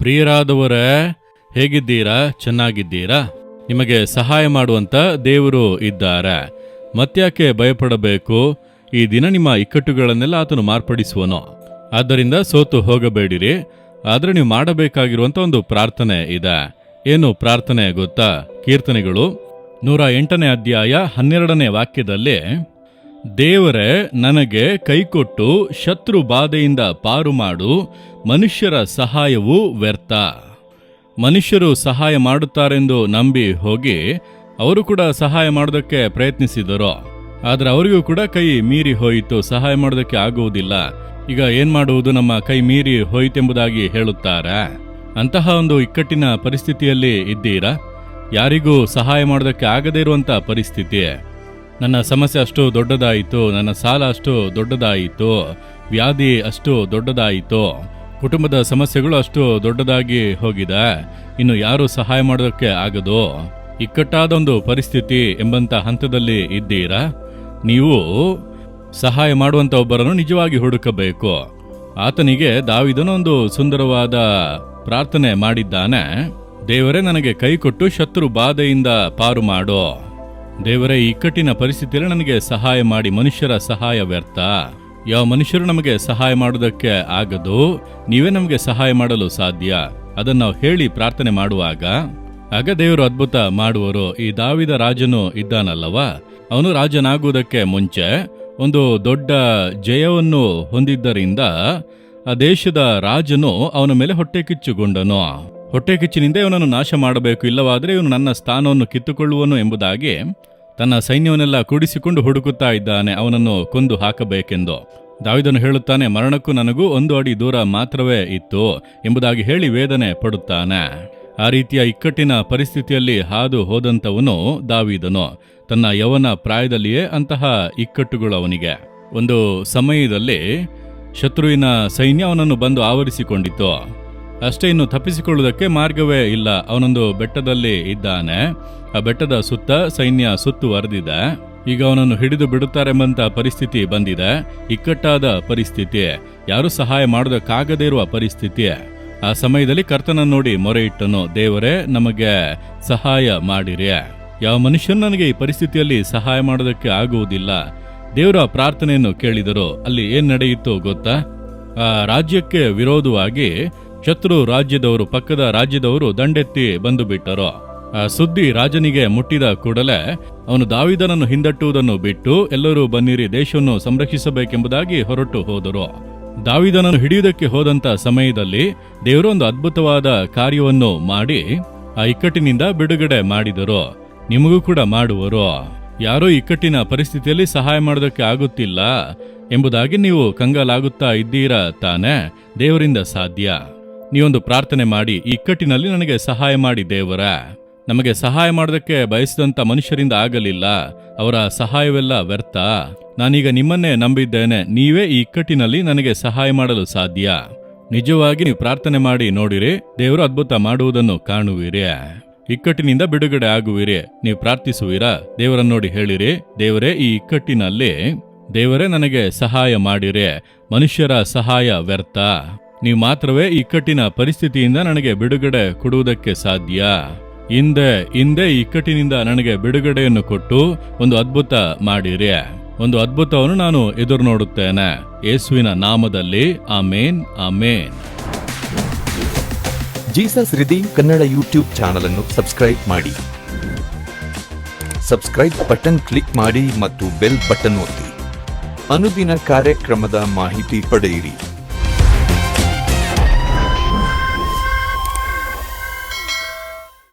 ಪ್ರಿಯರಾದವರೇ, ಹೇಗಿದ್ದೀರಾ? ಚೆನ್ನಾಗಿದ್ದೀರಾ? ನಿಮಗೆ ಸಹಾಯ ಮಾಡುವಂಥ ದೇವರು ಇದ್ದಾರೆ. ಮತ್ತ್ಯಾಕೆ ಭಯಪಡಬೇಕು? ಈ ದಿನ ನಿಮ್ಮ ಇಕ್ಕಟ್ಟುಗಳನ್ನೆಲ್ಲ ಆತನು ಮಾರ್ಪಡಿಸುವನು. ಆದ್ದರಿಂದ ಸೋತು ಹೋಗಬೇಡಿರಿ. ಆದರೆ ನೀವು ಮಾಡಬೇಕಾಗಿರುವಂಥ ಒಂದು ಪ್ರಾರ್ಥನೆ ಇದೆ. ಏನು ಪ್ರಾರ್ಥನೆ ಗೊತ್ತಾ? ಕೀರ್ತನೆಗಳು ನೂರ ಎಂಟನೇ ಅಧ್ಯಾಯ ಹನ್ನೆರಡನೇ ವಾಕ್ಯದಲ್ಲಿ ದೇವರೇ, ನನಗೆ ಕೈಕೊಟ್ಟು ಶತ್ರು ಬಾಧೆಯಿಂದ ಪಾರು ಮಾಡು, ಮನುಷ್ಯರ ಸಹಾಯವು ವ್ಯರ್ಥ. ಮನುಷ್ಯರು ಸಹಾಯ ಮಾಡುತ್ತಾರೆಂದು ನಂಬಿ ಹೋಗಿ, ಅವರು ಕೂಡ ಸಹಾಯ ಮಾಡೋದಕ್ಕೆ ಪ್ರಯತ್ನಿಸಿದರು. ಆದರೆ ಅವರಿಗೂ ಕೂಡ ಕೈ ಮೀರಿ ಹೋಯಿತು, ಸಹಾಯ ಮಾಡೋದಕ್ಕೆ ಆಗುವುದಿಲ್ಲ. ಈಗ ಏನ್ ಮಾಡುವುದು ನಮ್ಮ ಕೈ ಮೀರಿ ಹೋಯಿತೆಂಬುದಾಗಿ ಹೇಳುತ್ತಾರೆ. ಅಂತಹ ಒಂದು ಇಕ್ಕಟ್ಟಿನ ಪರಿಸ್ಥಿತಿಯಲ್ಲಿ ಇದ್ದೀರಾ? ಯಾರಿಗೂ ಸಹಾಯ ಮಾಡೋದಕ್ಕೆ ಆಗದೇ ಇರುವಂತ ಪರಿಸ್ಥಿತಿ. ನನ್ನ ಸಮಸ್ಯೆ ಅಷ್ಟು ದೊಡ್ಡದಾಯಿತು, ನನ್ನ ಸಾಲ ಅಷ್ಟು ದೊಡ್ಡದಾಯಿತು, ವ್ಯಾಧಿ ಅಷ್ಟು ದೊಡ್ಡದಾಯಿತು, ಕುಟುಂಬದ ಸಮಸ್ಯೆಗಳು ಅಷ್ಟು ದೊಡ್ಡದಾಗಿ ಹೋಗಿದೆ, ಇನ್ನು ಯಾರು ಸಹಾಯ ಮಾಡೋದಕ್ಕೆ ಆಗದು? ಇಕ್ಕಟ್ಟಾದ ಒಂದು ಪರಿಸ್ಥಿತಿ ಎಂಬಂತ ಹಂತದಲ್ಲಿ ಇದ್ದೀರಾ? ನೀವು ಸಹಾಯ ಮಾಡುವಂತ ಒಬ್ಬರನ್ನು ನಿಜವಾಗಿ ಹುಡುಕಬೇಕು. ಆತನಿಗೆ ದಾವಿದನೊಂದು ಸುಂದರವಾದ ಪ್ರಾರ್ಥನೆ ಮಾಡಿದ್ದಾನೆ. ದೇವರೇ, ನನಗೆ ಕೈ ಕೊಟ್ಟು ಶತ್ರು ಬಾಧೆಯಿಂದ ಪಾರು ಮಾಡು. ದೇವರೇ, ಈ ಇಕ್ಕಟ್ಟಿನ ಪರಿಸ್ಥಿತಿಯಲ್ಲಿ ನನಗೆ ಸಹಾಯ ಮಾಡಿ. ಮನುಷ್ಯರ ಸಹಾಯ ವ್ಯರ್ಥ. ಯಾವ ಮನುಷ್ಯರು ನಮಗೆ ಸಹಾಯ ಮಾಡುವುದಕ್ಕೆ ಆಗದು, ನೀವೇ ನಮಗೆ ಸಹಾಯ ಮಾಡಲು ಸಾಧ್ಯ. ಅದನ್ನು ಹೇಳಿ ಪ್ರಾರ್ಥನೆ ಮಾಡುವಾಗ, ಆಗ ದೇವರು ಅದ್ಭುತ ಮಾಡುವರು, ಈ ದಾವಿದ ರಾಜನು ಇದ್ದಾನಲ್ಲವ? ಅವನು ರಾಜನಾಗುವುದಕ್ಕೆ ಮುಂಚೆ ಒಂದು ದೊಡ್ಡ ಜಯವನ್ನು ಹೊಂದಿದ್ದರಿಂದ ಆ ದೇಶದ ರಾಜನು ಅವನ ಮೇಲೆ ಹೊಟ್ಟೆ ಕಿಚ್ಚುಗೊಂಡನು. ಹೊಟ್ಟೆ ಕಿಚ್ಚಿನಿಂದ ಇವನನ್ನು ನಾಶ ಮಾಡಬೇಕು, ಇಲ್ಲವಾದರೆ ಇವನು ನನ್ನ ಸ್ಥಾನವನ್ನು ಕಿತ್ತುಕೊಳ್ಳುವನು ಎಂಬುದಾಗಿ ತನ್ನ ಸೈನ್ಯವನ್ನೆಲ್ಲ ಕೂಡಿಸಿಕೊಂಡು ಹುಡುಕುತ್ತಾ ಇದ್ದಾನೆ, ಅವನನ್ನು ಕೊಂದು ಹಾಕಬೇಕೆಂದು. ದಾವಿದನು ಹೇಳುತ್ತಾನೆ, ಮರಣಕ್ಕೂ ನನಗೂ ಒಂದು ಅಡಿ ದೂರ ಮಾತ್ರವೇ ಇತ್ತು ಎಂಬುದಾಗಿ ಹೇಳಿ ವೇದನೆ ಪಡುತ್ತಾನೆ. ಆ ರೀತಿಯ ಇಕ್ಕಟ್ಟಿನ ಪರಿಸ್ಥಿತಿಯಲ್ಲಿ ಹಾದು ಹೋದಂಥವನು ದಾವಿದನು. ತನ್ನ ಯವನ ಪ್ರಾಯದಲ್ಲಿಯೇ ಅಂತಹ ಇಕ್ಕಟ್ಟುಗಳು ಅವನಿಗೆ. ಒಂದು ಸಮಯದಲ್ಲಿ ಶತ್ರುವಿನ ಸೈನ್ಯ ಅವನನ್ನು ಬಂದು ಆವರಿಸಿಕೊಂಡಿತು ಅಷ್ಟೇ ಇನ್ನು ತಪ್ಪಿಸಿಕೊಳ್ಳುವುದಕ್ಕೆ ಮಾರ್ಗವೇ ಇಲ್ಲ. ಅವನೊಂದು ಬೆಟ್ಟದಲ್ಲಿ ಇದ್ದಾನೆ. ಆ ಬೆಟ್ಟದ ಸುತ್ತ ಸೈನ್ಯ ಸುತ್ತುವರೆದಿದೆ ಈಗ ಅವನನ್ನು ಹಿಡಿದು ಬಿಡುತ್ತಾರೆಂಬಂತ ಪರಿಸ್ಥಿತಿ ಬಂದಿದೆ. ಇಕ್ಕಟ್ಟಾದ ಪರಿಸ್ಥಿತಿ. ಯಾರು ಸಹಾಯ ಮಾಡೋದಕ್ಕಾಗದೇ ಇರುವ ಪರಿಸ್ಥಿತಿ. ಆ ಸಮಯದಲ್ಲಿ ಕರ್ತನ ನೋಡಿ ಮೊರೆ ಇಟ್ಟನು ದೇವರೇ, ನಮಗೆ ಸಹಾಯ ಮಾಡಿರಿ. ಯಾವ ಮನುಷ್ಯನು ನನಗೆ ಈ ಪರಿಸ್ಥಿತಿಯಲ್ಲಿ ಸಹಾಯ ಮಾಡೋದಕ್ಕೆ ಆಗುವುದಿಲ್ಲ. ದೇವರ ಪ್ರಾರ್ಥನೆಯನ್ನು ಕೇಳಿದರು. ಅಲ್ಲಿ ಏನ್ ನಡೆಯಿತು ಗೊತ್ತಾ? ಆ ರಾಜ್ಯಕ್ಕೆ ವಿರೋಧವಾಗಿ ಶತ್ರು ರಾಜ್ಯದವರು ಪಕ್ಕದ ರಾಜ್ಯದವರು ದಂಡೆತ್ತಿ ಬಂದು ಬಿಟ್ಟರು. ಆ ಸುದ್ದಿ ರಾಜನಿಗೆ ಮುಟ್ಟಿದ ಕೂಡಲೇ ಅವನು ದಾವಿದನನ್ನು ಹಿಂದಟ್ಟುವುದನ್ನು ಬಿಟ್ಟು ಎಲ್ಲರೂ ಬನ್ನಿರಿ, ದೇಶವನ್ನು ಸಂರಕ್ಷಿಸಬೇಕೆಂಬುದಾಗಿ ಹೊರಟು ಹೋದರು. ದಾವಿದನನ್ನು ಹಿಡಿಯುವುದಕ್ಕೆ ಹೋದಂತ ಸಮಯದಲ್ಲಿ ದೇವರೊಂದು ಅದ್ಭುತವಾದ ಕಾರ್ಯವನ್ನು ಮಾಡಿ ಆ ಇಕ್ಕಟ್ಟಿನಿಂದ ಬಿಡುಗಡೆ ಮಾಡಿದರು. ನಿಮಗೂ ಕೂಡ ಮಾಡುವರು. ಯಾರೋ ಇಕ್ಕಟ್ಟಿನ ಪರಿಸ್ಥಿತಿಯಲ್ಲಿ ಸಹಾಯ ಮಾಡೋದಕ್ಕೆ ಆಗುತ್ತಿಲ್ಲ ಎಂಬುದಾಗಿ ನೀವು ಕಂಗಾಲಾಗುತ್ತಾ ಇದ್ದೀರಾ ತಾನೇ ದೇವರಿಂದ ಸಾಧ್ಯ. ನೀವೊಂದು ಪ್ರಾರ್ಥನೆ ಮಾಡಿ ಇಕ್ಕಟ್ಟಿನಲ್ಲಿ ನನಗೆ ಸಹಾಯ ಮಾಡಿ ದೇವರ. ನಮಗೆ ಸಹಾಯ ಮಾಡೋದಕ್ಕೆ ಬಯಸಿದಂಥ ಮನುಷ್ಯರಿಂದ ಆಗಲಿಲ್ಲ. ಅವರ ಸಹಾಯವೆಲ್ಲ ವ್ಯರ್ಥ. ನಾನೀಗ ನಿಮ್ಮನ್ನೇ ನಂಬಿದ್ದೇನೆ. ನೀವೇ ಈ ಇಕ್ಕಟ್ಟಿನಲ್ಲಿ ನನಗೆ ಸಹಾಯ ಮಾಡಲು ಸಾಧ್ಯ. ನಿಜವಾಗಿ ನೀವು ಪ್ರಾರ್ಥನೆ ಮಾಡಿ ನೋಡಿರಿ. ದೇವರು ಅದ್ಭುತ ಮಾಡುವುದನ್ನು ಕಾಣುವಿರಿ. ಇಕ್ಕಟ್ಟಿನಿಂದ ಬಿಡುಗಡೆ ಆಗುವಿರಿ. ನೀವು ಪ್ರಾರ್ಥಿಸುವಿರಾ? ದೇವರನ್ನು ನೋಡಿ ಹೇಳಿರಿ. ದೇವರೇ, ಈ ಇಕ್ಕಟ್ಟಿನಲ್ಲಿ ದೇವರೇ ನನಗೆ ಸಹಾಯ ಮಾಡಿರಿ. ಮನುಷ್ಯರ ಸಹಾಯ ವ್ಯರ್ಥ. ನೀವು ಮಾತ್ರವೇ ಇಕ್ಕಟ್ಟಿನ ಪರಿಸ್ಥಿತಿಯಿಂದ ನನಗೆ ಬಿಡುಗಡೆ ಕೊಡುವುದಕ್ಕೆ ಸಾಧ್ಯ. ಹಿಂದೆ ಹಿಂದೆ ಇಕ್ಕಟ್ಟಿನಿಂದ ನನಗೆ ಬಿಡುಗಡೆಯನ್ನು ಕೊಟ್ಟು ಒಂದು ಅದ್ಭುತ ಮಾಡಿರಿ. ಒಂದು ಅದ್ಭುತವನ್ನು ನಾನು ಎದುರು ನೋಡುತ್ತೇನೆ ಯೇಸುವಿನ ನಾಮದಲ್ಲಿ ಆಮೇನ್ ಆಮೇನ್. Jesus redeem Kannada YouTube channel ಅನ್ನು ಸಬ್ಸ್ಕ್ರೈಬ್ ಮಾಡಿ. ಸಬ್ಸ್ಕ್ರೈಬ್ ಬಟನ್ ಕ್ಲಿಕ್ ಮಾಡಿ ಮತ್ತು ಬೆಲ್ ಬಟನ್ ಒತ್ತಿ. ಅನುದಿನ ಕಾರ್ಯಕ್ರಮದ ಮಾಹಿತಿ ಪಡೆಯಿರಿ.